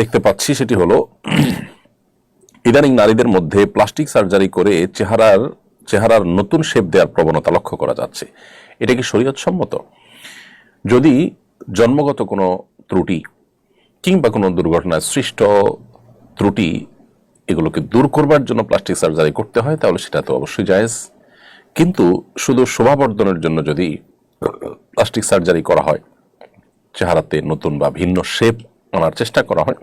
দেখতে পাচ্ছি সেটি হলো, ইদানিং নারীদের মধ্যে প্লাস্টিক সার্জারি করে চেহারার চেহারার নতুন শেপ দেওয়ার প্রবণতা লক্ষ্য করা যাচ্ছে। এটা কি শরীয়ত সম্মত যদি জন্মগত কোনো ত্রুটি কিংবা কোনো দুর্ঘটনায় সৃষ্ট ত্রুটি এগুলোকে দূর করবার জন্য প্লাস্টিক সার্জারি করতে হয়, তাহলে সেটা তো অবশ্যই জায়েজ। কিন্তু শুধু শোভাবর্ধনের জন্য যদি প্লাস্টিক সার্জারি করা হয়, চেহারাতে নতুন বা ভিন্ন শেপ আনার চেষ্টা করা হয়।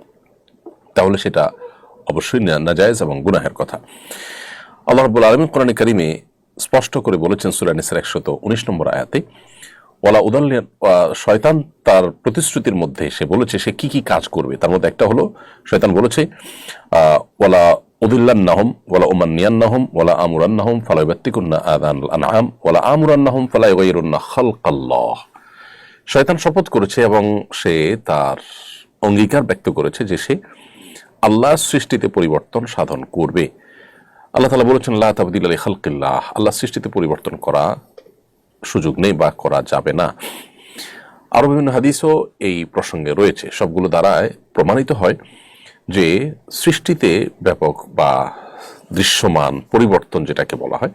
তাহলে সেটা অবশ্যই নাজায়েজ এবং গুনাহের কথা। আল্লাহ রাব্বুল আলামিন কোরআন কারিমে স্পষ্ট করে বলেছেন সূরা নিসার 119 নম্বর আয়াতে, ওয়ালা উদাল্লিন শয়তান তার প্রতিশ্রুতির মধ্যে সে বলেছে, সে কি কি কাজ করবে? তার মধ্যে একটা হলো, শয়তান বলেছে ওয়ালা উদিল্লান্নাহুম, ওয়ালা উমান্নিয়ান্নাহুম, ওয়ালা আমুরান্নাহুম, ফালা ইবাত্তিকুন্না আযান আনআম, ওয়ালা আমুরান্নাহুম, ফালা ইগাইরুন্না খালকাল্লাহ। শয়তান শপথ করেছে এবং সে তার অঙ্গীকার ব্যক্ত করেছে যে সে আল্লাহ সৃষ্টিতে পরিবর্তন সাধন করবে। আল্লাহ তালা বলেছেন আল্লাহ তাবদিল আলী খালকিল্লাহ আল্লাহ সৃষ্টিতে পরিবর্তন করা সুযোগ নেই বা করা যাবে না। আরও বিভিন্ন হাদিসও এই প্রসঙ্গে রয়েছে। সবগুলো দ্বারায় প্রমাণিত হয় যে সৃষ্টিতে ব্যাপক বা দৃশ্যমান পরিবর্তন যেটাকে বলা হয়,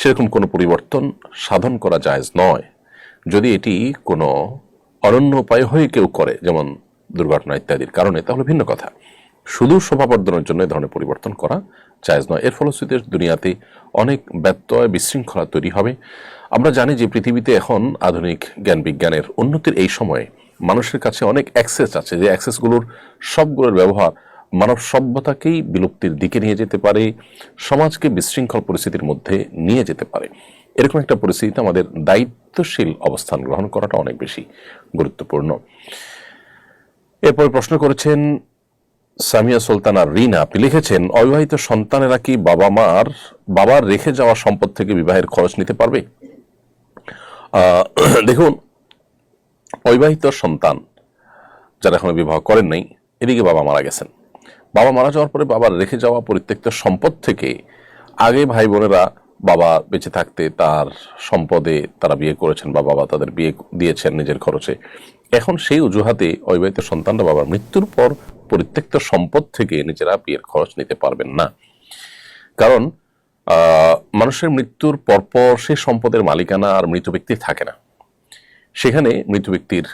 সেরকম কোনো পরিবর্তন সাধন করা জায়েজ নয়। যদি এটি কোনো অনন্য উপায় হয়ে কেউ করে, যেমন দুর্ঘটনা ইত্যাদির কারণে, তাহলে ভিন্ন কথা। শুধু শোভাবর্ধনের জন্য ধরনের পরিবর্তন করা জায়েজ নয়। এর ফলশ্রুতিতে দুনিয়াতে অনেক ব্যত্যয় বিশৃঙ্খলা তৈরি হবে। আমরা জানি যে পৃথিবীতে এখন আধুনিক জ্ঞান বিজ্ঞানের উন্নতির এই সময়ে মানুষের কাছে অনেক অ্যাক্সেস আছে, যে অ্যাক্সেসগুলোর সবগুলোর ব্যবহার মানব সভ্যতাকেই বিলুপ্তির দিকে নিয়ে যেতে পারে, সমাজকে বিশৃঙ্খল পরিস্থিতির মধ্যে নিয়ে যেতে পারে। এরকম একটা পরিস্থিতিতে আমাদের দায়িত্বশীল অবস্থান গ্রহণ করাটা অনেক বেশি গুরুত্বপূর্ণ। এরপর প্রশ্ন করেছেন, সামিয়া সুলতানা রিনা, আপনি লিখেছেন, অবিবাহিত সন্তানেরা কি বাবা মার বাবার রেখে যাওয়া সম্পদ থেকে বিবাহের খরচ নিতে পারবে? দেখুন, অবিবাহিত সন্তান যারা এখনও বিবাহ করেন নাই, এদিকে বাবা মারা গেছেন। বাবা মারা যাওয়ার পরে বাবার রেখে যাওয়া পরিত্যক্ত সম্পদ থেকে আগে ভাই বোনেরা বাবা বেঁচে থাকতে তার সম্পদে তারা বিয়ে করেছেন বা বাবা তাদের বিয়ে দিয়েছেন নিজের খরচে। এখন সেই অজুহাতে অবিবাহিত সন্তানরা বাবার মৃত্যুর পর পরিত্যক্ত সম্পদ থেকে নিজেরা বিয়ের খরচ নিতে পারবেন না। কারণ মানুষের মৃত্যুর পরপর সেই সম্পদের মালিকানা আর মৃত ব্যক্তি থাকে না। সেখানে মৃত ব্যক্তির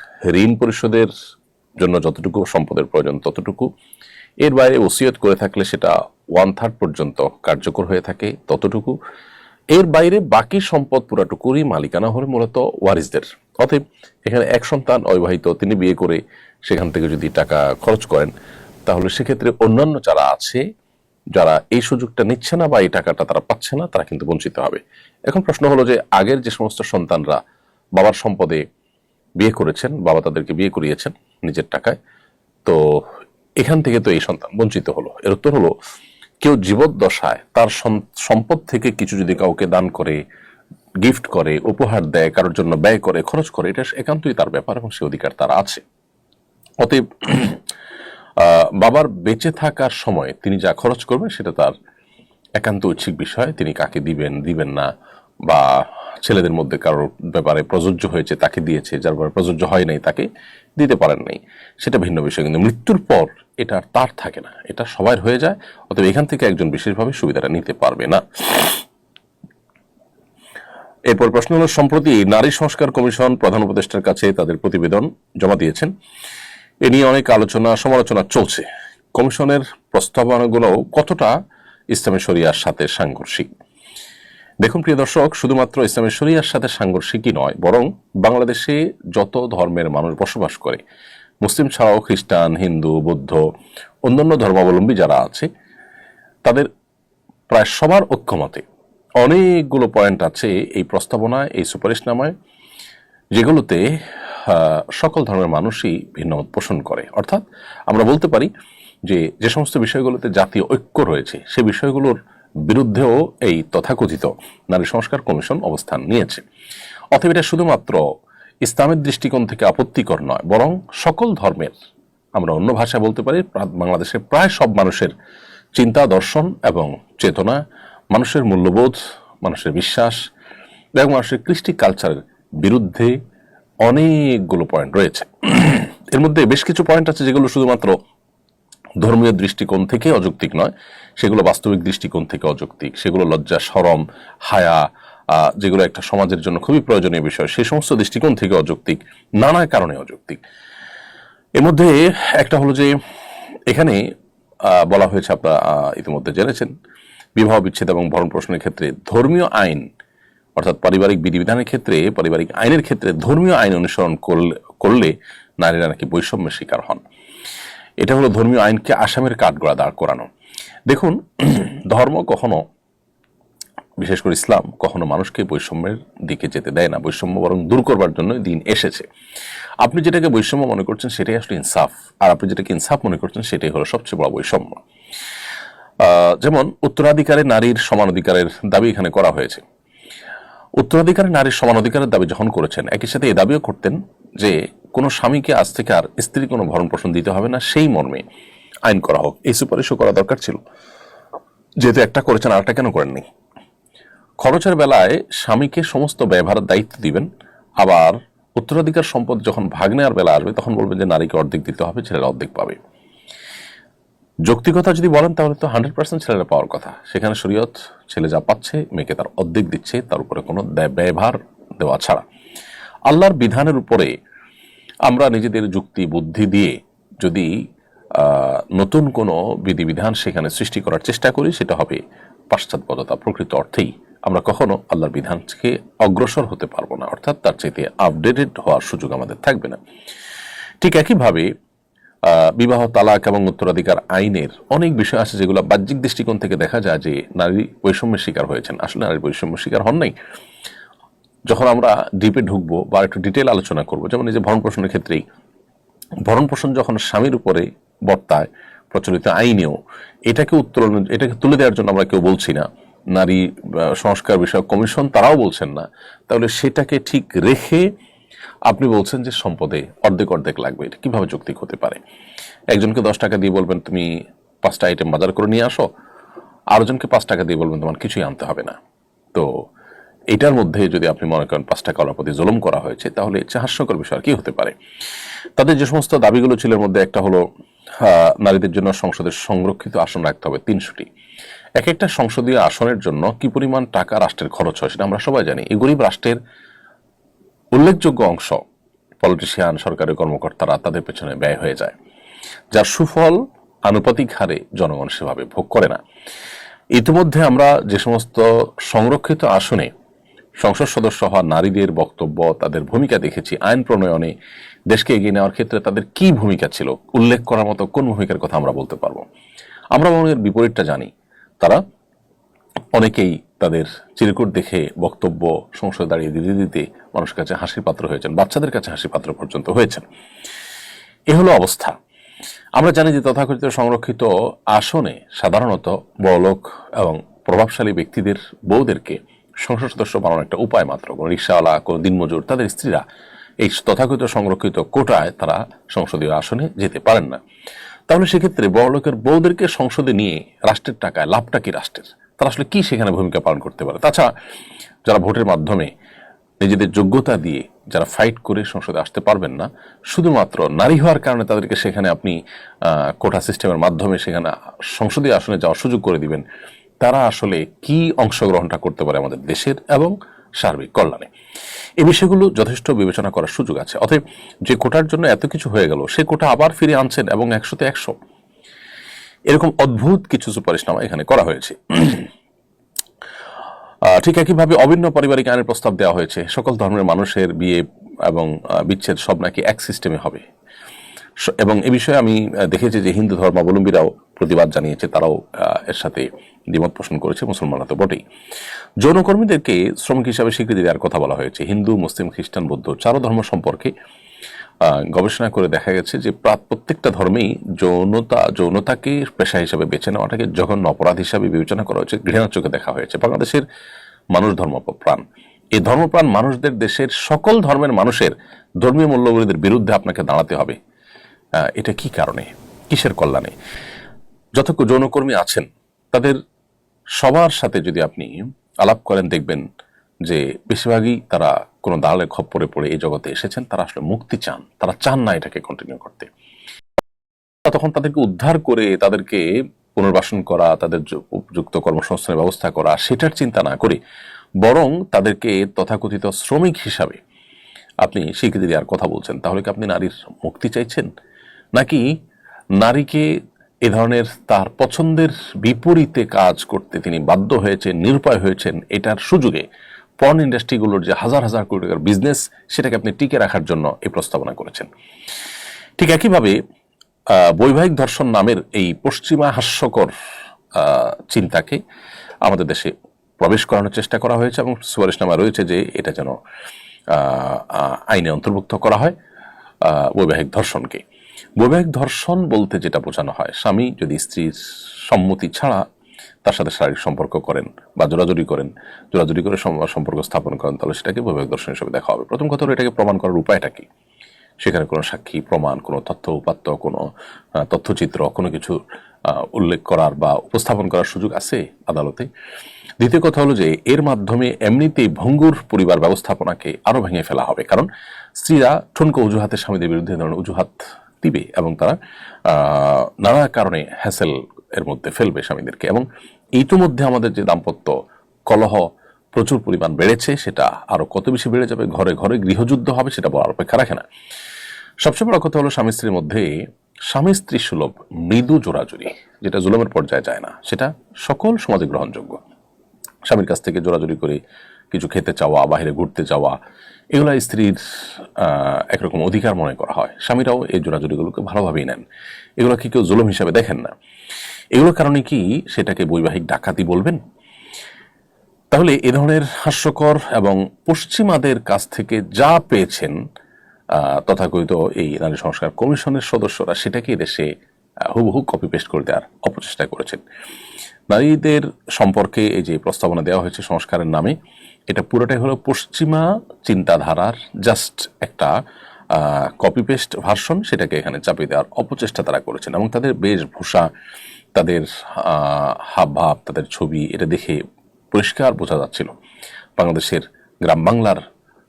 ঋণ পরিশোধের জন্য যতটুকু সম্পদের প্রয়োজন ততটুকু। এর বাইরে ওসিয়ত করে থাকলে সেটা ওয়ান থার্ড পর্যন্ত কার্যকর হয়ে থাকে ততটুকু। এর বাইরে বাকি সম্পদ পুরাটুকুরই মালিকানা হলে মূলত ওয়ারিসদের। অতএব এখানে এক সন্তান অবিবাহিত, তিনি বিয়ে করে সেখান থেকে যদি টাকা খরচ করেন, তাহলে সেক্ষেত্রে অন্যান্য যারা আছে, যারা এই সুযোগটা নিচ্ছে না বা এই টাকাটা তারা পাচ্ছে না, তারা কিন্তু বঞ্চিত হবে। এখন প্রশ্ন হলো যে, আগের যে সমস্ত সন্তানরা বাবার সম্পদে বিয়ে করেছেন, বাবা তাদেরকে বিয়ে করিয়েছেন নিজের টাকায়, তো এখান থেকে তো এই সন্তান বঞ্চিত হলো। এর উত্তর হলো, কেউ জীবদ্দশায় তার সম্পদ থেকে কিছু যদি কাউকে দান করে গিফট করে, উপহার দেয়, কারোর জন্য ব্যয় করে, খরচ করে, এটা একান্তই তার ব্যাপার এবং সে অধিকার তার আছে। অতএব বাবার বেঁচে থাকার সময় তিনি যা খরচ করবেন সেটা তার একান্ত ঐচ্ছিক বিষয়। তিনি কাকে দিবেন দিবেন না, বা ছেলেদের মধ্যে কারোর ব্যাপারে প্রযোজ্য হয়েছে, তাকে দিয়েছে, যার ব্যাপারে প্রযোজ্য হয় নাই, তাকে দিতে পারেন নাই। সেটা ভিন্ন বিষয়, কিন্তু মৃত্যুর পর এটা তার থাকে না। এটা সবার হয়ে যায়, অতএব এখান থেকে একজন বিশেষভাবে সুবিধাটা নিতে পারবে না। এরপর প্রশ্ন হলো, সম্প্রতি নারী সংস্কার কমিশন প্রধান উপদেষ্টার কাছে তাদের প্রতিবেদন জমা দিয়েছেন। এ নিয়ে অনেক আলোচনা, সমালোচনা চলছে। কমিশনের প্রস্তাবনাগুলো কতটা ইসলামী শরিয়ার সাথে সাংঘর্ষিক? দেখুন, প্রিয় দর্শক, শুধুমাত্র ইসলামী শরিয়ার সাথে সাংঘর্ষিকই নয়, বরং বাংলাদেশে যত ধর্মের মানুষ বসবাস করে, মুসলিম ছাড়াও খ্রিস্টান, হিন্দু, বৌদ্ধ, অন্যান্য ধর্মাবলম্বী যারা আছে, তাদের প্রায় সবার ঐক্যমতে অনেকগুলো পয়েন্ট আছে এই প্রস্তাবনায়, এই সুপারিশনামায়, যেগুলোতে সকল ধর্মের মানুষই ভিন্ন মত পোষণ করে। অর্থাৎ আমরা বলতে পারি যে যে সমস্ত বিষয়গুলোতে জাতীয় ঐক্য রয়েছে, সে বিষয়গুলোর বিরুদ্ধেও এই তথাকথিত নারী সংস্কার কমিশন অবস্থান নিয়েছে। অতএব এটা শুধুমাত্র ইসলামের দৃষ্টিকোণ থেকে আপত্তিকর নয়, বরং সকল ধর্মের, আমরা অন্য ভাষায় বলতে প্রা- বাংলাদেশের প্রায় সব মানুষের চিন্তা, দর্শন এবং চেতনা মানুষের মূল্যবোধ, মানুষের বিশ্বাস এবং মানুষের কৃষ্টি কালচারের বিরুদ্ধে অনেকগুলো পয়েন্ট রয়েছে। এর মধ্যে বেশ কিছু পয়েন্ট আছে যেগুলো শুধুমাত্র ধর্মীয় দৃষ্টিকোণ থেকে অযৌক্তিক নয়, সেগুলো বাস্তবিক দৃষ্টিকোণ থেকে অযৌক্তিক, সেগুলো লজ্জা সরম হায়া যেগুলো একটা সমাজের জন্য খুবই প্রয়োজনীয় বিষয় সেই সমস্ত দৃষ্টিকোণ থেকে অযৌক্তিক, নানা কারণে অযৌক্তিক। এর মধ্যে একটা হলো যে, এখানে বলা হয়েছে আপনারা ইতিমধ্যে জেনেছেন বিবাহ বিচ্ছেদ এবং ভরণ পোষণের ক্ষেত্রে ধর্মীয় আইন, অর্থাৎ পারিবারিক বিধিবিধানের ক্ষেত্রে, পারিবারিক আইনের ক্ষেত্রে ধর্মীয় আইন অনুসরণ করলে- নারীরা নাকি বৈষম্যের শিকার হন। এটা হলো ধর্মীয় আইনকে আসামের কাঠগড়া দাঁড় করানো। দেখুন, ধর্ম কখনো, বিশেষ করে ইসলাম, কখনো মানুষকে বৈষম্যের দিকে যেতে দেয় না। বৈষম্য বরং দূর করবার জন্য দিন এসেছে। আপনি যেটাকে বৈষম্য মনে করছেন, সেটাই আসলে ইনসাফ। আর আপনি যেটাকে ইনসাফ মনে করছেন, সেটাই হলো সবচেয়ে বড় বৈষম্য। যেমন উত্তরাধিকারে নারীর সমান অধিকারের দাবি এখানে করা হয়েছে। উত্তরাধিকারে নারীর সমান অধিকারের দাবি যখন করেছেন, একই সাথে এই দাবিও করতেন যে কোনো স্বামীকে আজ থেকে আর স্ত্রী কোনো ভরণ পোষণ দিতে হবে না, সেই মর্মে আইন করা হোক। এই সুপারিশও করা দরকার ছিল। যেহেতু একটা করেছেন, আরেকটা কেন করেননি? খরচের বেলায় স্বামীকে সমস্ত ব্যবহারের দায়িত্ব দিবেন, আবার উত্তরাধিকার সম্পদ যখন ভাগ নেওয়ার বেলা আসবে, তখন বলবেন যে নারীকে অর্ধেক দিতে হবে, ছেলেরা অর্ধেক পাবে। যৌক্তিকতা যদি বলেন, তাহলে তো হান্ড্রেড পার্সেন্ট ছেলেরা পাওয়ার কথা। সেখানে শরীয়ত ছেলে যা পাচ্ছে, মেয়েকে তার অর্ধেক দিচ্ছে, তার উপরে কোনো ব্যয়ভার দেওয়া ছাড়া। আল্লাহর বিধানের উপরে আমরা নিজেদের যুক্তি, বুদ্ধি দিয়ে যদি নতুন কোনো বিধিবিধান সেখানে সৃষ্টি করার চেষ্টা করি, সেটা হবে পাশ্চাত্যপদতা প্রকৃত অর্থেই। আমরা কখনো আল্লাহর বিধানকে অগ্রসর হতে পারব না, অর্থাৎ তার চাইতে আপডেটেড হওয়ার সুযোগ আমাদের থাকবে না। ঠিক একইভাবে বিবাহ, তালাক এবং উত্তরাধিকার আইনের অনেক বিষয় আছে যেগুলো বাহ্যিক দৃষ্টিকোণ থেকে দেখা যায় যে নারী বৈষম্যের শিকার হয়েছেন। আসলে নারী বৈষম্যের শিকার হন নাই। যখন আমরা ডিপে ঢুকবো বা একটু ডিটেল আলোচনা করব, যেমন এই যে ভরণ পোষণের ক্ষেত্রেই, ভরণ পোষণ যখন স্বামীর উপরে বর্তায় প্রচলিত আইনেও, এটাকে উত্তোলন, এটাকে তুলে দেওয়ার জন্য আমরা কেউ বলছি না। নারী সংস্কার বিষয়ক কমিশন তারাও বলছেন না। তাহলে সেটাকে ঠিক রেখে আপনি বলছেন যে সম্পদে অর্ধেক অর্ধেক লাগবে, এটা কীভাবে যৌক্তিক হতে পারে? একজনকে দশ টাকা দিয়ে বলবেন, তুমি পাঁচটা আইটেম বাজার করে নিয়ে আসো। আরেকজনকে পাঁচ টাকা দিয়ে বলবেন, তোমার কিছুই আনতে হবে না। তো এটার মধ্যে যদি আপনি মনে করেন পাঁচ টাকা প্রতি জুলুম করা হয়েছে, তাহলে চেয়ে হাস্যকর বিষয়, আর কি হতে পারে? তাদের যে সমস্ত দাবিগুলো ছিল মধ্যে একটা হলো নারীদের জন্য সংসদের সংরক্ষিত আসন রাখতে হবে তিনশোটি। এক একটা সংসদীয় আসনের জন্য কি পরিমাণ টাকা রাষ্ট্রের খরচ হয় সেটা আমরা সবাই জানি। এই গরিব রাষ্ট্রের উল্লেখযোগ্য অংশ পলিটিশিয়ান, সরকারি কর্মকর্তারা তাদের পেছনে ব্যয় হয়ে যায়, যার সুফল আনুপাতিক হারে জনগণ সেভাবে ভোগ করে না। ইতিমধ্যে আমরা যে সমস্ত সংরক্ষিত আসনে সংসদ সদস্য হওয়া নারীদের বক্তব্য, তাদের ভূমিকা দেখেছি, আইন প্রণয়নে দেশকে এগিয়ে নেওয়ার ক্ষেত্রে তাদের কি ভূমিকা ছিল, উল্লেখ করার মতো কোন ভূমিকার কথা আমরা বলতে পারব? আমরা এর বিপরীতটা জানি। তারা অনেকেই তাদের চিরকুট দেখে বক্তব্য সংসদে দাঁড়িয়ে দিতে দিতে মানুষের কাছে হাসির পাত্র হয়েছেন, বাচ্চাদের কাছে হাসির পাত্র পর্যন্ত হয়েছেন। এ হলো অবস্থা। আমরা জানি যে তথাকথিত সংরক্ষিত আসনে সাধারণত বড়লোক এবং প্রভাবশালী ব্যক্তিদের, বউদেরকে সংসদ সদস্য বানানোর একটা উপায় মাত্র। কোনো রিক্সাওয়ালা, কোনো দিনমজুর, তাদের স্ত্রীরা এই তথাকথিত সংরক্ষিত কোটায় তারা সংসদীয় আসনে যেতে পারেন না। তাহলে সেক্ষেত্রে বড়লোকের বউদেরকে সংসদে নিয়ে রাষ্ট্রের টাকায় লাভটা কি রাষ্ট্রের? তারা আসলে কি সেখানে ভূমিকা পালন করতে পারে? তাছাড়া যারা ভোটের মাধ্যমে নিজেদের যোগ্যতা দিয়ে যারা ফাইট করে সংসদে আসতে পারবেন না, শুধুমাত্র নারী হওয়ার কারণে তাদেরকে সেখানে আপনি কোটা সিস্টেমের মাধ্যমে সেখানে সংসদীয় আসনে যাওয়ার সুযোগ করে দিবেন। তারা আসলে কি অংশগ্রহণটা করতে পারে আমাদের দেশের এবং সার্বিক কল্যাণে? এ বিষয়গুলো যথেষ্ট বিবেচনা করার সুযোগ আছে। অতএব যে কোটার জন্য এত কিছু হয়ে গেল, সে কোটা আবার ফিরে আনছেন এবং একশোতে একশো। এরকম অদ্ভুত কিছু সুপারিশনামা এখানে করা হয়েছে। ঠিক একইভাবে অভিন্ন পারিবারিক আইনের প্রস্তাব দেওয়া হয়েছে। সকল ধর্মের মানুষের বিয়ে এবং বিচ্ছেদ সব নাকি এক সিস্টেমে হবে। এবং এ বিষয়ে আমি দেখেছি যে হিন্দু ধর্মাবলম্বীরাও প্রতিবাদ জানিয়েছে, তারাও এর সাথে দ্বিমত পোষণ করেছে, মুসলমানরা তো বটেই। যৌনকর্মীদেরকে শ্রমিক হিসাবে স্বীকৃতি দেওয়ার কথা বলা হয়েছে। হিন্দু, মুসলিম, খ্রিস্টান, বৌদ্ধ চারো ধর্ম সম্পর্কে গবেষণা করে দেখা গেছে যে প্রা- প্রত্যেকটা ধর্মেই যৌনতা, যৌনতাকে পেশা হিসাবে বেছে নেওয়াটাকে জঘন্য অপরাধ হিসাবে বিবেচনা করা হয়েছে, ঘৃণার চোখে দেখা হয়েছে। বাংলাদেশের মানুষ ধর্মপ্রাণ এই ধর্মপ্রাণ মানুষদের দেশের সকল ধর্মের মানুষের ধর্মীয় মূল্যবোধের বিরুদ্ধে আপনাকে দাঁড়াতে হবে। এটা কি কারণে? কিসের কল্যাণে? যত যৌনকর্মী আছেন, তাদের সবার সাথে যদি আপনি আলাপ করেন, দেখবেন যে বেশিরভাগই তারা কোনো দালালের খপ্পরে পড়ে এই জগতে এসেছেন, তারা আসলে মুক্তি চান, তারা চান না এটাকে কন্টিনিউ করতে। তখন তাদেরকে উদ্ধার করে তাদেরকে পুনর্বাসন করা, তাদের উপযুক্ত কর্মসংস্থানের ব্যবস্থা করা, সেটার চিন্তা না করে বরং তাদেরকে তথাকথিত শ্রমিক হিসাবে, আপনি স্বীকৃতি দেওয়ার কথা বলছেন, তাহলে কি আপনি নারীর মুক্তি চাইছেন? নাকি নারীকে এ ধরনের তার পছন্দের বিপরীতে কাজ করতে তিনি বাধ্য হয়েছেন, নিরুপায় হয়েছেন, এটার সুযোগে পর্ন ইন্ডাস্ট্রিগুলোর যে হাজার হাজার কোটি টাকার বিজনেস সেটাকে আপনি টিকে রাখার জন্য এই প্রস্তাবনা করেছেন। ঠিক একইভাবে বৈবাহিক ধর্ষণ নামের এই পশ্চিমা হাস্যকর চিন্তাকে আমাদের দেশে প্রবেশ করানোর চেষ্টা করা হয়েছে এবং সুপারিশনামা রয়েছে যে এটা যেন আইনে অন্তর্ভুক্ত করা হয় বৈবাহিক ধর্ষণকে। বৈবাহিক ধর্ষণ বলতে যেটা বোঝানো হয়, স্বামী যদি স্ত্রীর সম্মতি ছাড়া তার সাথে শারীরিক সম্পর্ক করেন বা জোরাজুরি করেন, জোরাজুরি করে সম্পর্ক স্থাপন করেন, তাহলে সেটাকে বৈবাহিক দর্শন হিসেবে দেখা হবে। প্রথম কথা হলো এটাকে প্রমাণ করার উপায়টা কি? সেখানে কোনো সাক্ষী, প্রমাণ, কোনো তথ্য উপাত্ত, কোনো তথ্যচিত্র, কোনো কিছু উল্লেখ করার বা উপস্থাপন করার সুযোগ আছে আদালতে? দ্বিতীয় কথা হলো যে এর মাধ্যমে এমনিতেই ভঙ্গুর পরিবার ব্যবস্থাপনাকে আরও ভেঙে ফেলা হবে। কারণ স্ত্রীরা ঠুনকো অজুহাতে স্বামীদের বিরুদ্ধে ধরনের অজুহাত দিবে এবং তারা নানা কারণে হ্যাসেল এর মধ্যে ফেলবে স্বামীদেরকে এবং ইতিমধ্যে আমাদের যে দাম্পত্য কলহ প্রচুর পরিমাণ বেড়েছে, সেটা আরও কত বেশি বেড়ে যাবে, ঘরে ঘরে গৃহযুদ্ধ হবে, সেটা বলার অপেক্ষা রাখে না। সবচেয়ে বড় কথা হলো স্বামী স্ত্রীর মধ্যে স্বামী স্ত্রী সুলভ মৃদু জোরাজুরি, যেটা জুলমের পর্যায়ে যায় না, সেটা সকল সমাজে গ্রহণযোগ্য। স্বামীর কাছ থেকে জোরাজুরি করে কিছু খেতে চাওয়া বাইরে ঘুরতে যাওয়া, এগুলো স্ত্রীর একরকম অধিকার মনে করা হয়। স্বামীরাও এই জোরাজুরিগুলোকে ভালোভাবেই নেন। এগুলো কি কেউ জুলুম হিসাবে দেখেন না। এগুলোর কারণে কি সেটাকে বৈবাহিক ডাকাতি বলবেন? তাহলে এ ধরনের হাস্যকর এবং পশ্চিমাদের কাছ থেকে যা পেয়েছেন তথাকথিত এই নারী সংস্কার কমিশনের সদস্যরা সেটাকে দেশে হুবহু কপি পেস্ট করে দেওয়ার অপচেষ্টা করেছেন। নারীদের সম্পর্কে এই যে প্রস্তাবনা দেওয়া হয়েছে সংস্কারের নামে, এটা পুরোটাই হলো পশ্চিমা চিন্তাধারার জাস্ট একটা কপি পেস্ট ভার্সন সেটাকে এখানে চাপিয়ে দেওয়ার অপচেষ্টা তারা করেছেন এবং তাদের বেশভূষা তাদের হাবভাব, তাদের ছবি এটা দেখে পরিষ্কার বোঝা যাচ্ছিল। বাংলাদেশের গ্রাম বাংলার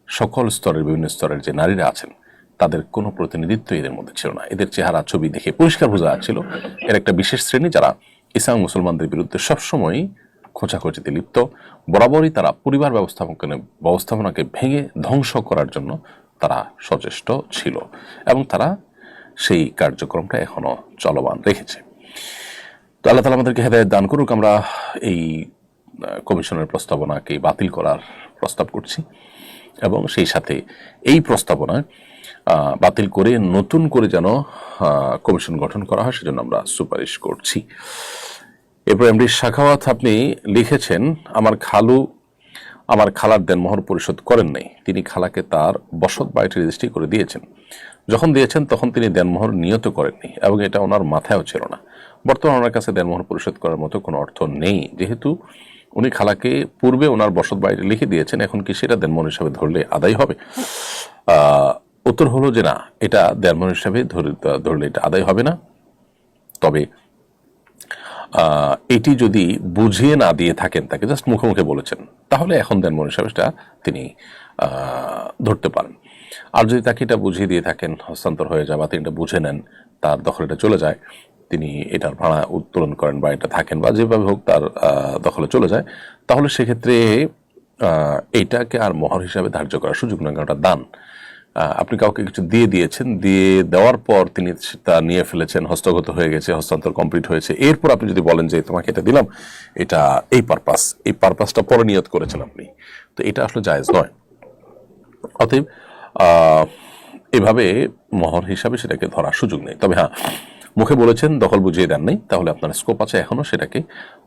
সকল স্তরের, বিভিন্ন স্তরের যে নারীরা আছেন, তাদের কোনো প্রতিনিধিত্ব এদের মধ্যে ছিল না। এদের চেহারা, ছবি দেখে পরিষ্কার বোঝা যাচ্ছিল। এর একটা বিশেষ শ্রেণি যারা ইসলাম মুসলমানদের বিরুদ্ধে সবসময়ই খোঁচাখোঁচিতে লিপ্ত, বরাবরই তারা পরিবার ব্যবস্থাপনা, ব্যবস্থাপনাকে ভেঙে ধ্বংস করার জন্য তারা সচেষ্ট ছিল এবং তারা সেই কার্যক্রমটা এখনও চলমান রেখেছে। আল্লাহ তালা আমাদেরকে হেদায়ত দান করুক, আমরা এই কমিশনের প্রস্তাবনাকে বাতিল করার প্রস্তাব করছি এবং সেই সাথে এই প্রস্তাবনা বাতিল করে নতুন করে যেন কমিশন গঠন করা হয় সেজন্য আমরা সুপারিশ করছি। এরপর এমডি শাখাওয়াত, আপনি লিখেছেন, আমার খালু, আমার খালার দেনমোহর পরিশোধ করেন নাই। তিনি খালাকে তার বসত বাড়িটি রেজিস্ট্রি করে দিয়েছেন। যখন দিয়েছেন, তখন তিনি দেনমোহর নিয়ত করেননি এবং এটা ওনার মাথায়ও ছিল না। বর্তমানে ওনার কাছে দেনমোহর পরিশোধ করার মতো কোনো অর্থ নেই। যেহেতু উনি খালাকে পূর্বে ওনার বসত বাড়িটি লিখে দিয়েছেন, এখন কি সেটা দেনমোহর হিসাবে ধরলে আদায় হবে? উত্তর হলো যে না, এটা দেনমোহর হিসাবে ধরলে এটা আদায় হবে না। তবে এটি যদি বুঝিয়ে না দিয়ে থাকেন, তাকে জাস্ট মুখে বলেছেন, তাহলে এখন দেন মনে হিসাবে সেটা তিনি ধরতে পারেন। আর যদি তাকে এটা বুঝিয়ে দিয়ে থাকেন, হস্তান্তর হয়ে যায় বা তিনি এটা বুঝে নেন, তার দখলে এটা চলে যায় তিনি এটার ভাড়া উত্তোলন করেন বা এটা থাকেন বা যেভাবে হোক তার দখলে চলে যায়, তাহলে সেক্ষেত্রে এইটাকে আর মহর হিসাবে ধার্য করার সুযোগ নয়, কারণ দান। আপনি কাউকে কিছু দিয়ে দিয়েছেন, দিয়ে দেওয়ার পর তিনি তা নিয়ে ফেলেছেন, হস্তগত হয়ে গেছে, হস্তান্তর কমপ্লিট হয়েছে। এরপর আপনি যদি বলেন যে, তোমাকে এটা দিলাম, এটা এই পারপাস এই পারপাসটা পরে নিয়ত করেছেন আপনি, তো এটা আসলে জায়েজ নয়। অতএব এভাবে মহর হিসাবে সেটাকে ধরার সুযোগ নেই। তবে হ্যাঁ মুখে বলেছেন, দখল বুঝিয়ে দেন নাই, তাহলে আপনার স্কোপ আছে এখনও সেটাকে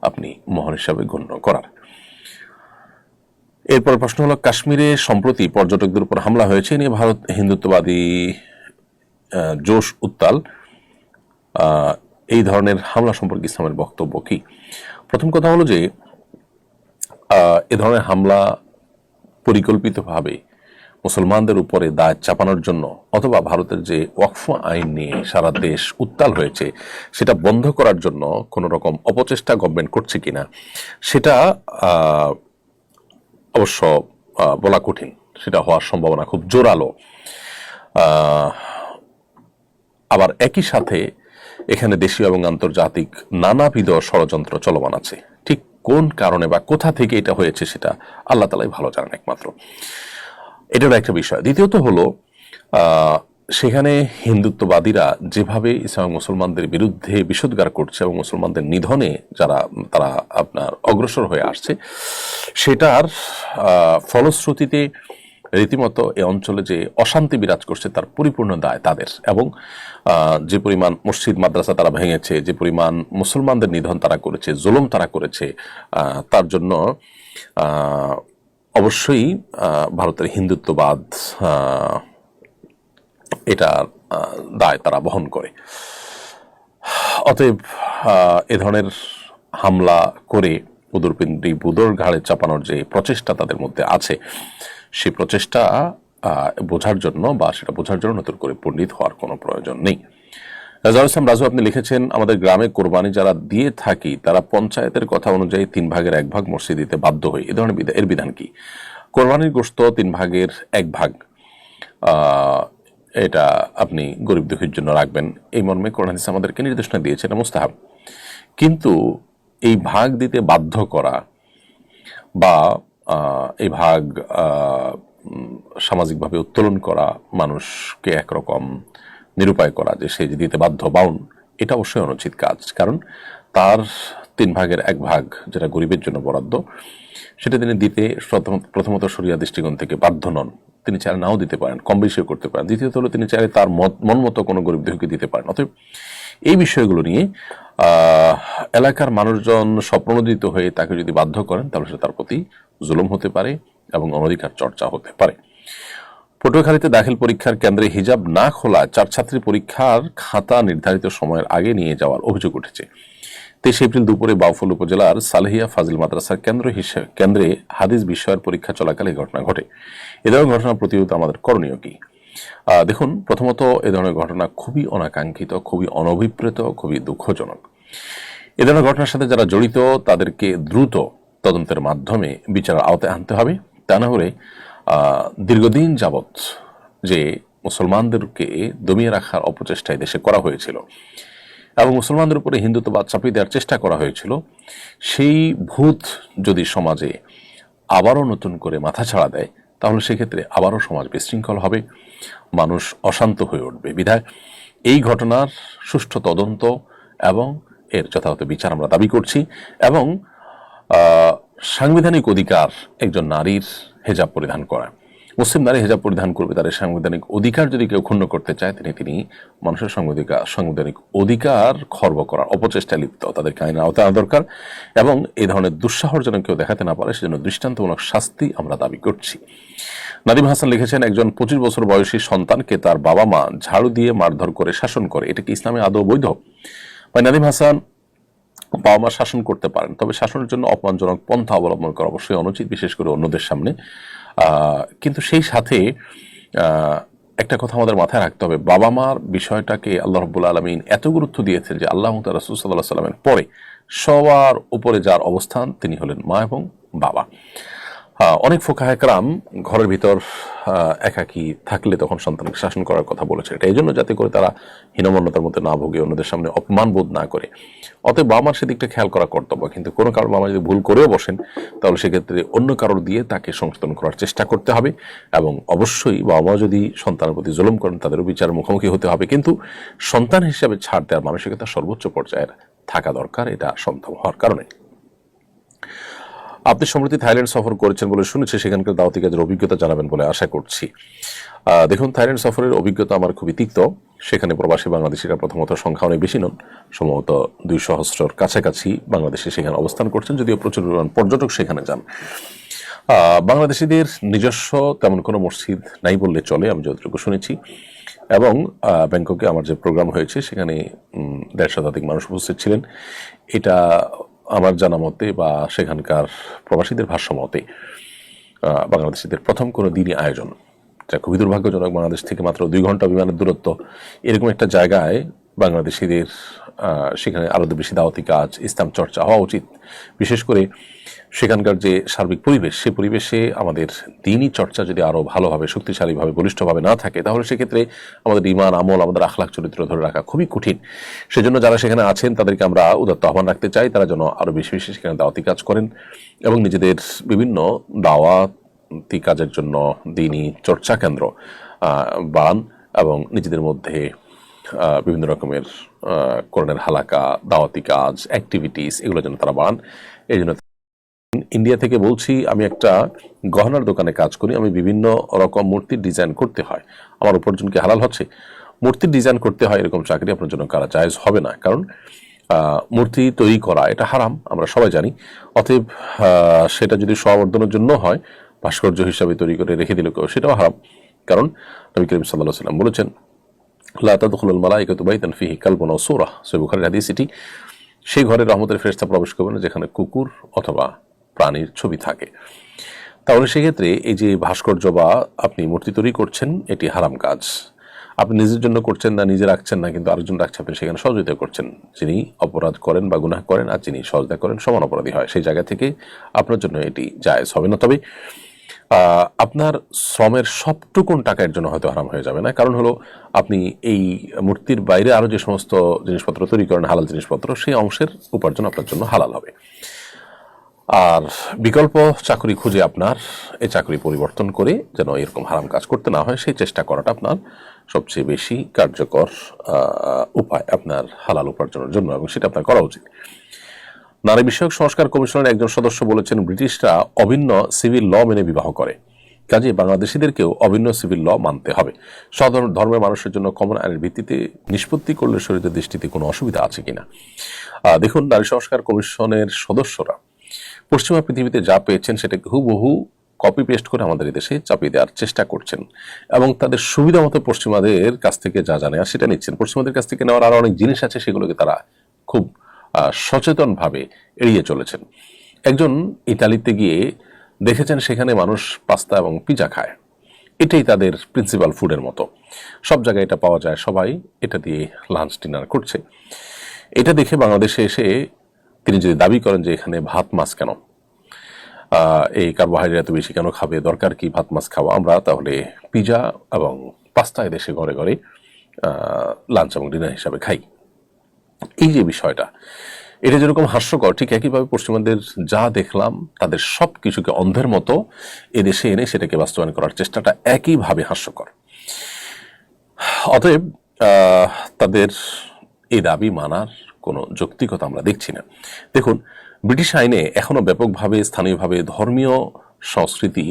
আপনি মহর হিসাবে গণ্য করার। এরপর প্রশ্ন হলো, কাশ্মীরে সম্প্রতি পর্যটকদের উপর হামলা হয়েছে নিয়ে ভারত হিন্দুত্ববাদী জোশ উত্তাল এই ধরনের হামলা সম্পর্কে ইসলামের বক্তব্য কি? প্রথম কথা হলো যে এ ধরনের হামলা পরিকল্পিতভাবে মুসলমানদের উপরে দায় চাপানোর জন্য অথবা ভারতের যে ওয়াকফ আইন নিয়ে সারা দেশ উত্তাল হয়েছে, সেটা বন্ধ করার জন্য কোনো রকম অপচেষ্টা গভর্নমেন্ট করছে কিনা, সেটা অবশ্য বলা কঠিন। সেটা হওয়ার সম্ভাবনা খুব জোরালো। আবার একই সাথে এখানে দেশীয় এবং আন্তর্জাতিক নানাবিধ ষড়যন্ত্র চলমান আছে। ঠিক কোন কারণে বা কোথা থেকে এটা হয়েছে সেটা আল্লাহ তালাই ভালো জানেন একমাত্র। এটার একটা বিষয়। দ্বিতীয়ত হলো সেখানে হিন্দুত্ববাদীরা যেভাবে ইসলাম মুসলমানদের বিরুদ্ধে বিষোদ্গার করছে এবং মুসলমানদের নিধনে যারা, তারা আপনার অগ্রসর হয়ে আসছে, সেটার ফলশ্রুতিতে রীতিমতো এই অঞ্চলে যে অশান্তি বিরাজ করছে তার পরিপূর্ণ দায় তাদের এবং যে পরিমাণ মসজিদ, মাদ্রাসা তারা ভেঙেছে, যে পরিমাণ মুসলমানদের নিধন তারা করেছে, জুলুম তারা করেছে তার জন্য অবশ্যই ভারতের হিন্দুত্ববাদ এটার দায় তারা বহন করে। অতএব এ ধরনের হামলা করে উদরপিণ্ডি বুদর ঘাড়ে চাপানোর যে প্রচেষ্টা তাদের মধ্যে আছে সেই প্রচেষ্টা বোঝার জন্য বা সেটা বোঝার জন্য নতুন করে পণ্ডিত হওয়ার কোনো প্রয়োজন নেই। রাজাউল ইসলাম রাজু, আপনি লিখেছেন, আমাদের গ্রামে কোরবানি যারা দিয়ে থাকি, তারা পঞ্চায়েতের কথা অনুযায়ী তিন ভাগের এক ভাগ মসজিদ দিতে বাধ্য হই। এ ধরনের এর বিধান কি? কোরবানির গোস্ত তিন ভাগের এক ভাগ। এটা আপনি গরিব দুঃখীর জন্য রাখবেন। এই মর্মে কোরআন হাদিস আমাদেরকে নির্দেশনা দিয়েছে, এটা মুস্তাহাব। কিন্তু এই ভাগ দিতে বাধ্য করা বা এই ভাগ সামাজিকভাবে উত্তোলন করা মানুষকে একরকম নিরুপায় করা যে সে দিতে বাধ্য বাউন, এটা অবশ্যই অনুচিত কাজ। কারণ তার তিন ভাগের এক ভাগ যেটা গরিবের জন্য বরাদ্দ, সেটা তিনি দিতে প্রথমত সরিয়া দৃষ্টিকোণ থেকে বাধ্য নন। তিনি চাইলে নাও দিতে পারেন, কম বেশিও করতে পারেন। দ্বিতীয়ত হলো তিনি চাইলে তার মন মতো কোনো গরিব দুঃখীকে দিতে পারেন। অতএব এই বিষয়গুলো নিয়ে এলাকার মানুষজন স্বপ্নদিত হয়ে তাকে যদি বাধ্য করেন, তাহলে সেটা তার প্রতি জুলুম হতে পারে এবং অনধিকার চর্চা হতে পারে। পটুয়াখালীতে দাখিল পরীক্ষার কেন্দ্রে হিজাব না খোলা চার ছাত্রী পরীক্ষার খাতা নির্ধারিত সময়ের আগে নিয়ে যাওয়ার অভিযোগ উঠেছে। তেইশে এপ্রিল দুপুরে বাউফল উপজেলার সালেহিয়া ফাজিল মাদ্রাসার কেন্দ্র হিসেবে কেন্দ্রে হাদিস বিষয়ের পরীক্ষা চলাকালে ঘটনা ঘটে। এ ধরনের ঘটনা প্রতিরোধ আমাদের করণীয় কি? দেখুন, প্রথমত এ ধরনের ঘটনা খুবই অনাকাঙ্ক্ষিত, খুবই অনভিপ্রেত, খুবই দুঃখজনক। এ ধরনের ঘটনার সাথে যারা জড়িত, তাদেরকে দ্রুত তদন্তের মাধ্যমে বিচারের আওতায় আনতে হবে। তা না হলে দীর্ঘদিন যাবৎ যে মুসলমানদেরকে দমিয়ে রাখার অপচেষ্টায় দেশে করা হয়েছিল এবং মুসলমানদের উপরে হিন্দুত্ববাদ চাপিয়ে দেওয়ার চেষ্টা করা হয়েছিল, সেই ভূত যদি সমাজে আবারও নতুন করে মাথা ছাড়া দেয়, তাহলে সেক্ষেত্রে আবারও সমাজ বিশৃঙ্খল হবে, মানুষ অশান্ত হয়ে উঠবে। বিধায় এই ঘটনার সুষ্ঠু তদন্ত এবং এর যথাযথ বিচার আমরা দাবি করছি এবং সাংবিধানিক অধিকার একজন নারীর হেজাব পরিধান করা মুসলিম নারী হেজাব পরিধান করবে, তাদের সাংবিধানিক অধিকার যদি কেউ ক্ষুণ্ণ করতে চায়, তিনি তিনি মানুষের সাংবিধানিক সাংবিধানিক অধিকার খর্ব করার অপচেষ্টায় লিপ্ত। তাদেরকে আইনের আওতায় দরকার এবং এই ধরনের দুঃসাহর যেন কেউ দেখাতে না পারে, সেজন্য দৃষ্টান্তমূলক শাস্তি আমরা দাবি করছি। নাদিম হাসান লিখেছেন, একজন পঁচিশ বছর বয়সী সন্তানকে তার বাবা মা ঝাড়ু দিয়ে মারধর করে, শাসন করে এটা কি ইসলামে আদৌ বৈধ? ভাই, নাদিম হাসান বাবা মা শাসন করতে পারেন। তবে শাসনের জন্য অপমানজনক পন্থা অবলম্বন করা অবশ্যই অনুচিত, বিশেষ করে অন্যদের সামনে। কিন্তু সেই সাথে একটা কথা আমাদের মাথায় রাখতে হবে। বাবা মার বিষয়টাকে আল্লাহ রব্বুল আলমিন এত গুরুত্ব দিয়েছেন যে আল্লাহ রাসুল সাল্লাহ সাল্লামের পরে সবার উপরে যার অবস্থান তিনি হলেন মা এবং বাবা। অনেক ফোকা একরাম ঘরের ভিতর একাকী থাকলে তখন সন্তানকে শাসন করার কথা বলেছে। এটা এই জন্য যাতে করে তারা হীনমন্যতার মধ্যে না ভোগে, অন্যদের সামনে অপমান বোধ না করে। অতএব বাবা মার সেদিকটা খেয়াল করা কর্তব্য। কিন্তু কোনো কারণ বাবা যদি ভুল করেও বসেন, তাহলে সেক্ষেত্রে অন্য কারোর দিয়ে তাকে সংশোধন করার চেষ্টা করতে হবে এবং অবশ্যই বাবা মা যদি সন্তানের প্রতি জুলুম করেন, তাদেরও বিচার মুখোমুখি হতে হবে। কিন্তু সন্তান হিসাবে ছাড় দেওয়ার মানসিকতা সর্বোচ্চ পর্যায়ের থাকা দরকার, এটা সন্তান হওয়ার কারণে। আপনি সম্প্রতি থাইল্যান্ড সফর করেছেন বলে শুনেছি, সেখানকার দাওয়াতি কাজের অভিজ্ঞতা জানাবেন বলে আশা করছি। দেখুন, থাইল্যান্ড সফরের অভিজ্ঞতা আমার খুবই তিক্ত। সেখানে প্রবাসী বাংলাদেশিরা প্রথমত সংখ্যা অনেক বেশি নন, সম্ভবত দুই সহস্রর কাছাকাছি বাংলাদেশে সেখানে অবস্থান করছেন, যদিও প্রচুর পরিমাণ পর্যটক সেখানে যান। বাংলাদেশিদের নিজস্ব তেমন কোনো মসজিদ নাই বললে চলে, আমি যতটুকু শুনেছি। এবং ব্যাংককে আমার যে প্রোগ্রাম হয়েছে, সেখানে দেড় শতাধিক মানুষ উপস্থিত ছিলেন। এটা আমার জানা মতে বা সেখানকার প্রবাসীদের ভাষ্য মতে বাংলাদেশিদের প্রথম কোনো দিনই আয়োজন, যা খুবই দুর্ভাগ্যজনক, বাংলাদেশ থেকে মাত্র দুই ঘণ্টা বিমানের দূরত্ব। এরকম একটা জায়গায় বাংলাদেশিদের সেখানে আরও বেশি দাওয়াতি কাজ, ইসলাম চর্চা হওয়া উচিত। বিশেষ করে সেখানকার যে সার্বিক পরিবেশ, সে পরিবেশে আমাদের দিনই চর্চা যদি আরও ভালোভাবে শক্তিশালীভাবে, বলিষ্ঠভাবে না থাকে, তাহলে সেক্ষেত্রে আমাদের ইমান আমল, আমাদের আখলাখ চরিত্র ধরে রাখা খুবই কঠিন। সেজন্য যারা সেখানে আছেন, তাদেরকে আমরা উদাত্ত আহ্বান রাখতে চাই, তারা যেন আরও বেশি বেশি সেখানে দাওয়াতি কাজ করেন এবং নিজেদের বিভিন্ন দাওয়াতি কাজের জন্য দিনই চর্চা কেন্দ্র বাড়ান এবং নিজেদের মধ্যে বিভিন্ন রকমের কোরআনের হালাকা, দাওয়াতি কাজ অ্যাক্টিভিটিস এগুলো যেন তারা বাড়ান। এই জন্য ইন্ডিয়া থেকে বলছি, আমি একটা গহনার দোকানে কাজ করি, আমি বিভিন্ন রকম মূর্তির ডিজাইন করতে হয়। আমার উপার্জন কি হালাল হচ্ছে? মূর্তির ডিজাইন করতে হয় এরকম চাকরি আপনার জন্য করা জায়েজ হবে না। কারণ মূর্তি তৈরি করা, এটা হারাম, আমরা সবাই জানি। অতএব সেটা যদি সমাবর্ধনের জন্য হয়, ভাস্কর্য হিসাবে তৈরি করে রেখে দিল কেউ, সেটাও হারাম। কারণ, নবী করিম সাল্লাহ সাল্লাম বলেছেন সেই ঘরে রহমতের ফেরেশতা প্রবেশ করবে না, যেখানে কুকুর অথবা প্রাণীর ছবি থাকে। তাহলে সেক্ষেত্রে এই যে ভাস্কর্য বা আপনি মূর্তি তৈরি করছেন, এটি হারাম কাজ। আপনি নিজের জন্য করছেন না, নিজে রাখছেন না, কিন্তু আরেকজন রাখছে, আপনি সেখানে সহযোগিতা করছেন। যিনি অপরাধ করেন বা গুনাহ করেন আর যিনি সহযোগিতা করেন, সমান অপরাধী হয়। সেই জায়গা থেকে আপনার জন্য এটি জায়েজ হবে না। তবে আপনার শ্রমের সবটুকুন টাকার জন্য হয়তো হারাম হয়ে যাবে না। কারণ হলো, আপনি এই মূর্তির বাইরে আরও যে সমস্ত জিনিসপত্র তৈরি করেন, হালাল জিনিসপত্র, সেই অংশের উপার্জন আপনার জন্য হালাল হবে। আর বিকল্প চাকরি খুঁজে আপনার এই চাকরি পরিবর্তন করে যেন এরকম হারাম কাজ করতে না হয়, সেই চেষ্টা করাটা আপনার সবচেয়ে বেশি কার্যকর উপায় আপনার হালাল উপার্জনের জন্য এবং সেটা আপনার করা উচিত। নারী বিষয়ক সংস্কার কমিশনের একজন সদস্য বলেছেন, ব্রিটিশরা অভিন্ন সিভিল ল মেনে বিবাহ করে। কাজে বাংলাদেশিদেরকেও অভিন্ন সিভিল ল মানতে হবে। সাধারণ ধর্মের মানুষের জন্য কমন আইনের ভিত্তিতে নিষ্পত্তি করলে শরীরের দৃষ্টিতে কোনো অসুবিধা আছে কিনা? দেখুন, নারী সংস্কার কমিশনের সদস্যরা পশ্চিমা পৃথিবীতে যা পেয়েছেন সেটাকে হুবহু কপি পেস্ট করে আমাদের দেশে চাপিয়ে দেওয়ার চেষ্টা করছেন। এবং তাদের সুবিধা মতো পশ্চিমাদের কাছ থেকে যা জানে আর সেটা নিচ্ছেন। পশ্চিমাদের কাছ থেকে নেওয়ার আরও অনেক জিনিস আছে, সেগুলোকে তারা খুব সচেতনভাবে এড়িয়ে চলেছেন। একজন ইতালিতে গিয়ে দেখেছেন সেখানে মানুষ পাস্তা এবং পিজা খায়। এটাই তাদের প্রিন্সিপাল ফুডের মতো। সব জায়গায় এটা পাওয়া যায়, সবাই এটা দিয়ে লাঞ্চ ডিনার করছে। এটা দেখে বাংলাদেশে এসে তিনি যদি দাবি করেন যে এখানে ভাত মাছ কেন? এই কার্বোহাইড্রেট এত বেশি কেন খাবে? দরকার কি ভাত মাছ খাওয়া? আমরা তাহলে পিজা এবং পাস্তা দেশে ঘরে ঘরে লাঞ্চ এবং ডিনার হিসাবে খাই। এই যে বিষয়টা, এটা যেরকম হাস্যকর, ঠিক একইভাবে পশ্চিমাদের যা দেখলাম, তাদের সব কিছুকে অন্ধের মতো এদেশে এনে সেটাকে বাস্তবায়ন করার চেষ্টাটা একইভাবে হাস্যকর। অতএব তাদের এই দাবি মানার কোনো যৌক্তিকতা আমরা দেখছি না। দেখুন, ব্রিটিশ আইনে এখনও ব্যাপকভাবে স্থানীয়ভাবে ধর্মীয় সংস্কৃতি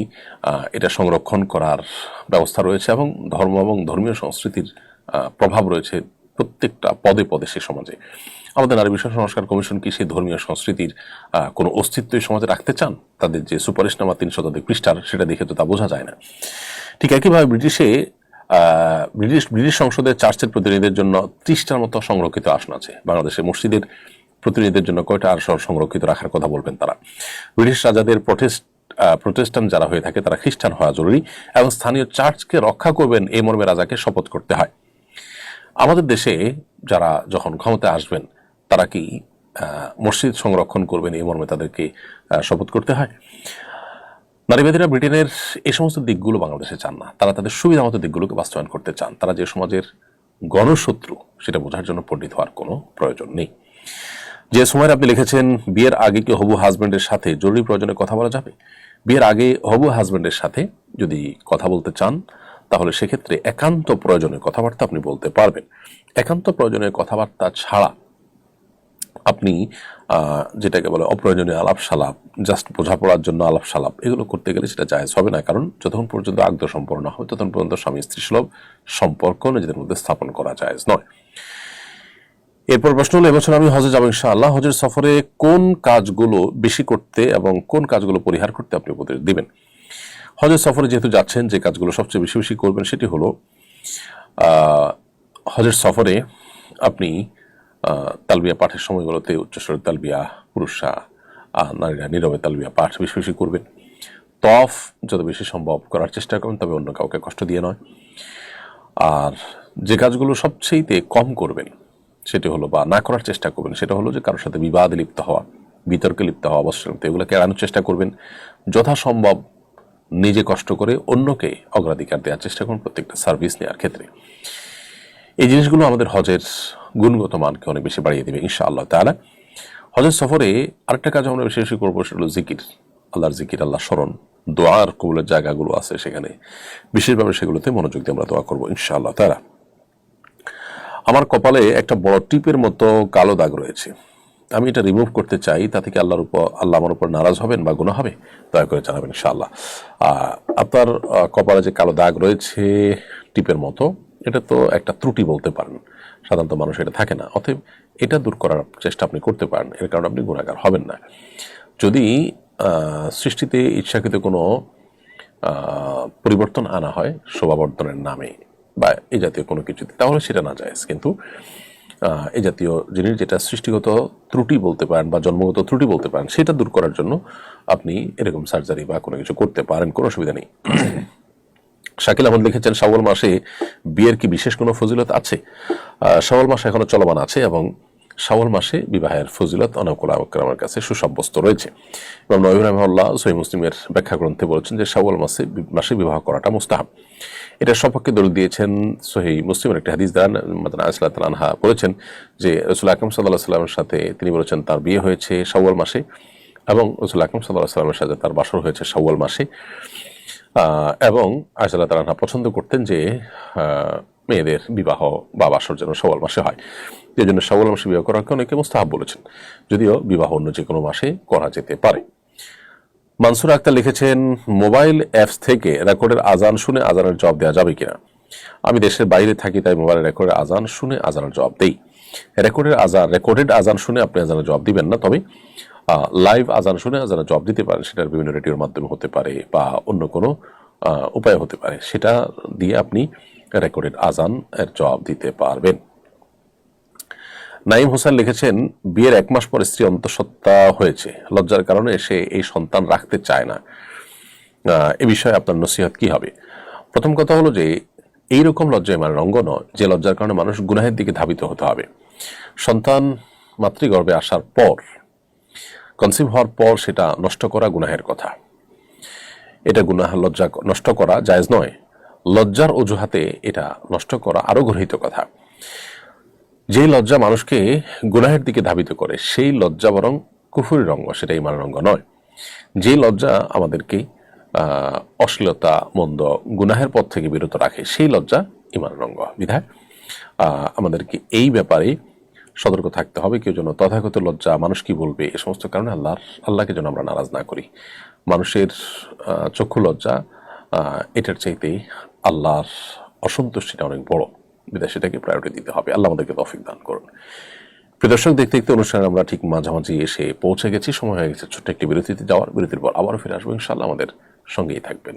এটা সংরক্ষণ করার ব্যবস্থা রয়েছে এবং ধর্ম এবং ধর্মীয় সংস্কৃতির প্রভাব রয়েছে প্রত্যেকটা পদে পদে সে সমাজে। আমাদের নারী বিষয় সংস্কার কমিশন কি সেই ধর্মীয় সংস্কৃতির কোনো অস্তিত্ব এই সমাজে রাখতে চান? তাদের যে সুপারিশনামা তিন শতাধিক পৃষ্ঠার সেটা দেখে তো তা বোঝা যায় না। ঠিক একইভাবে ব্রিটিশে ব্রিটিশ ব্রিটিশ সংসদের চার্চের প্রতিনিধিদের জন্য ত্রিশটার মতো সংরক্ষিত আসন আছে। বাংলাদেশে মসজিদের প্রতিনিধিদের জন্য কয়টা আসন সংরক্ষিত রাখার কথা বলবেন তারা? ব্রিটিশ রাজাদের প্রোটেস্ট প্রোটেস্টান যারা হয়ে থাকে তারা খ্রিস্টান হওয়া জরুরি এবং স্থানীয় চার্চকে রক্ষা করবেন এই মর্মে রাজাকে শপথ করতে হয়। আমাদের দেশে যারা যখন ক্ষমতায় আসবেন, তারা কি মসজিদ সংরক্ষণ করবেন এই মর্মে তাদেরকে শপথ করতে হয়? নারীবাদীরা ব্রিটেনের এই সমস্ত দিকগুলো বাংলাদেশে চান না। তারা তাদের সুবিধা মতো দিকগুলোকে বাস্তবায়ন করতে চান। তারা যে সমাজের গণশত্রু, সেটা বোঝার জন্য পণ্ডিত হওয়ার কোনো প্রয়োজন নেই। যে সময় আপনি লিখেছেন, বিয়ের আগে কি হবু হাজবেন্ডের সাথে জরুরি প্রয়োজনে কথা বলা যাবে? বিয়ের আগে হবু হাজবেন্ডের সাথে যদি কথা বলতে চান, তাহলে সেক্ষেত্রে একান্ত প্রয়োজনে কথাবার্তা আপনি বলতে পারবেন। একান্ত প্রয়োজনে কথাবার্তা ছাড়া আপনি যেটাকে বলে অপ্রয়োজনীয় আলাপ সালাপ জাস্ট বোঝাপড়ার জন্য আলাপ সালাপ এগুলো করতে গেলে সেটা জায়েজ হবে না। কারণ যতক্ষণ পর্যন্ত আগ্রহ সম্পন্ন হবে, ততক্ষণ পর্যন্ত স্বামী স্ত্রী সুলভ সম্পর্ক নিজেদের মধ্যে স্থাপন করা জায়েজ নয়। এরপর প্রশ্ন হলো, এবছর আমি হজে যাব ইনশাআল্লাহ। হজের সফরে কোন কাজগুলো বেশি করতে এবং কোন কাজগুলো পরিহার করতে আপনি উপদেশ দিবেন? হজের সফরে যেহেতু যাচ্ছেন, যে কাজগুলো সবচেয়ে বেশি বেশি করবেন সেটি হলো হজের সফরে আপনি তালবিয়া পাঠের সময়গুলোতে উচ্চস্বরের তালবিয়া পুরুষরা নারীরা নীরবে তালবিয়া পাঠ বেশি বেশি করবেন তফ যত বেশি সম্ভব করার চেষ্টা করবেন তবে অন্য কাউকে কষ্ট দিয়ে নয়। আর যে কাজগুলো সবচেয়েতে কম করবেন, সেটি হলো বা না করার চেষ্টা করবেন, সেটা হলো যে কারোর সাথে বিবাদে লিপ্ত হওয়া, বিতর্কে লিপ্ত হওয়া অবশ্যই এগুলোকে এড়ানোর চেষ্টা করবেন। যথাসম্ভব নিজে কষ্ট করে অন্যকে অগ্রাধিকার দেওয়ার চেষ্টা করুন প্রত্যেকটা সার্ভিস নেওয়ার ক্ষেত্রে। এই জিনিসগুলো আমাদের হজের গুণগত মানকে অনেক বেশি বাড়িয়ে দেবে, ইনশাআল্লাহ তাহলে হজের সফরে আরেকটা কাজ আমরা বেশি বেশি করব সেটা হলো জিকির, আল্লাহর জিকির আল্লাহ স্মরণ, দোয়ার কবুলের জায়গাগুলো আছে সেখানে। বিশেষভাবে সেগুলোতে মনোযোগ দিয়ে আমরা দোয়া করব, ইনশাআল্লাহ তারা আমার কপালে একটা বড় টিপের মতো কালো দাগ রয়েছে। আমি এটা রিমুভ করতে চাই, তা থেকে আল্লাহর উপর, আল্লাহ আমার উপর নারাজ হবেন বা গুণ হবে, দয়া করে জানাবেন, ইনশাআল্লাহ। আপনার কপালে যে কালো দাগ রয়েছে, টিপের মতো এটা তো একটা ত্রুটি বলতে পারেন। সাধারণত মানুষ এটা থাকে না। অতএব এটা দূর করার চেষ্টা আপনি করতে পারেন। এর কারণে আপনি গুণাগার হবেন না। যদি সৃষ্টিতে ইচ্ছাকৃত কোনো পরিবর্তন আনা হয় শোভাবর্ধনের নামে বা এই জাতীয় কোনো কিছুতে, তাহলে সেটা না যায় কিন্তু এই জাতীয় জিনিস যেটা সৃষ্টিগত ত্রুটি বলতে পারেন বা জন্মগত ত্রুটি বলতে পারেন, সেটা দূর করার জন্য আপনি এরকম সার্জারি বা কোনো কিছু করতে পারেন। কোনো অসুবিধা নেই। শাকিল আহমদ লিখেছেন, শাওয়াল মাসে বিয়ের কি বিশেষ কোনো ফজিলত আছে? শাওয়াল মাস এখনও চলমান আছে এবং শাওয়াল মাসে বিবাহের ফজিলত অনেকগুলো আমার কাছে সুসাব্যস্ত রয়েছে। এবং নবী রহমাল্লাহ সহি মুসলিমের ব্যাখ্যা গ্রন্থে বলেছেন যে শাওয়াল মাসে মাসে বিবাহ করাটা মুস্তাহাব। এটা সপক্ষে দলিল দিয়েছেন সহি মুসলিমের একটি হাদিস দ্বারা মাদানা আসলাত আনহা বলেছেন যে রসুল আকরম সাল্লাহ সাল্লামের সাথে তিনি বলেছেন, তার বিয়ে হয়েছে শাওয়াল মাসে এবং রসুল আকরম সাল্লাহ সাল্লামের সাথে তার বাসর হয়েছে শাওয়াল মাসে। এবং আয়সাল্লাহ তালাহা পছন্দ করতেন যে মেয়েদের বিবাহ বা বাসর যেন সওয়াল মাসে হয়। এই জন্য সওয়াল মাসে বিবাহ করাকে অনেকে মোস্তাহাব বলেছেন। যদিও বিবাহ অন্য যে কোনো মাসে করা যেতে পারে। মানসুর আক্তার লিখেছেন, মোবাইল অ্যাপস থেকে রেকর্ডের আজান শুনে আজানের জবাব দেওয়া যাবে কিনা? আমি দেশের বাইরে থাকি, তাই মোবাইলের রেকর্ডের আজান শুনে আজানের জবাব দেই। রেকর্ডের আজান, রেকর্ডেড আজান শুনে আপনি আজানের জবাব দিবেন না, তবে লাইভ আজান শুনে আজানের জবাব দিতে পারেন, সেটার বিভিন্ন রেডিওর মাধ্যমে হতে পারে বা অন্য কোনো উপায় হতে পারে, সেটা দিয়ে আপনি রেকর্ডেড আজান এর জবাব দিতে পারবেন। নাইম হোসেন লিখেছেন, বিয়ের এক মাস পর স্ত্রী অন্তঃসত্ত্বা হয়েছে। লজ্জার কারণে সে এই সন্তান রাখতে চায় না। এ বিষয়ে আপনার নসিহত কি হবে? প্রথম কথা হলো যে, এইরকম লজ্জায় মানে রঙ্গ নয়, যে লজ্জার কারণে মানুষ গুনাহের দিকে ধাবিত হতে হবে। সন্তান মাতৃগর্ভে আসার পর কনসিভ হওয়ার পর সেটা নষ্ট করা গুনাহের কথা। এটা গুনাহ লজ্জা নষ্ট করা জায়েজ নয়। লজ্জার অজুহাতে এটা নষ্ট করা আরও গর্হিত কথা। যেই লজ্জা মানুষকে গুনাহের দিকে ধাবিত করে, সেই লজ্জা বরং কুফুরি রঙ্গ, সেটা ইমান রঙ্গ নয়। যে লজ্জা আমাদেরকে অশ্লীলতা, মন্দ, গুনাহের পথ থেকে বিরত রাখে, সেই লজ্জা ইমান রঙ্গ। বিধায় আমাদেরকে এই ব্যাপারে সতর্ক থাকতে হবে, কেউ যেন তথাগত লজ্জা মানুষ কি বলবে? এ সমস্ত কারণে আল্লাহর, আল্লাহকে যেন আমরা নারাজ না করি। মানুষের চক্ষু লজ্জা এটার চাইতেই আল্লাহর অসন্তুষ্টিটা অনেক বড়। সেটাকে প্রায়োরিটি দিতে হবে। আল্লাহ আমাদেরকে তফিক দান করুন। প্রিয় দর্শক, দেখতে দেখতে অনুষ্ঠানে আমরা ঠিক মাঝামাঝি এসে পৌঁছে গেছি। সময় হয়ে গেছে ছোট্ট একটি বিরতিতে যাওয়ার। বিরতির পর আবারও ফিরে আসব। ইনশাল্লাহ আমাদের সঙ্গেই থাকবেন।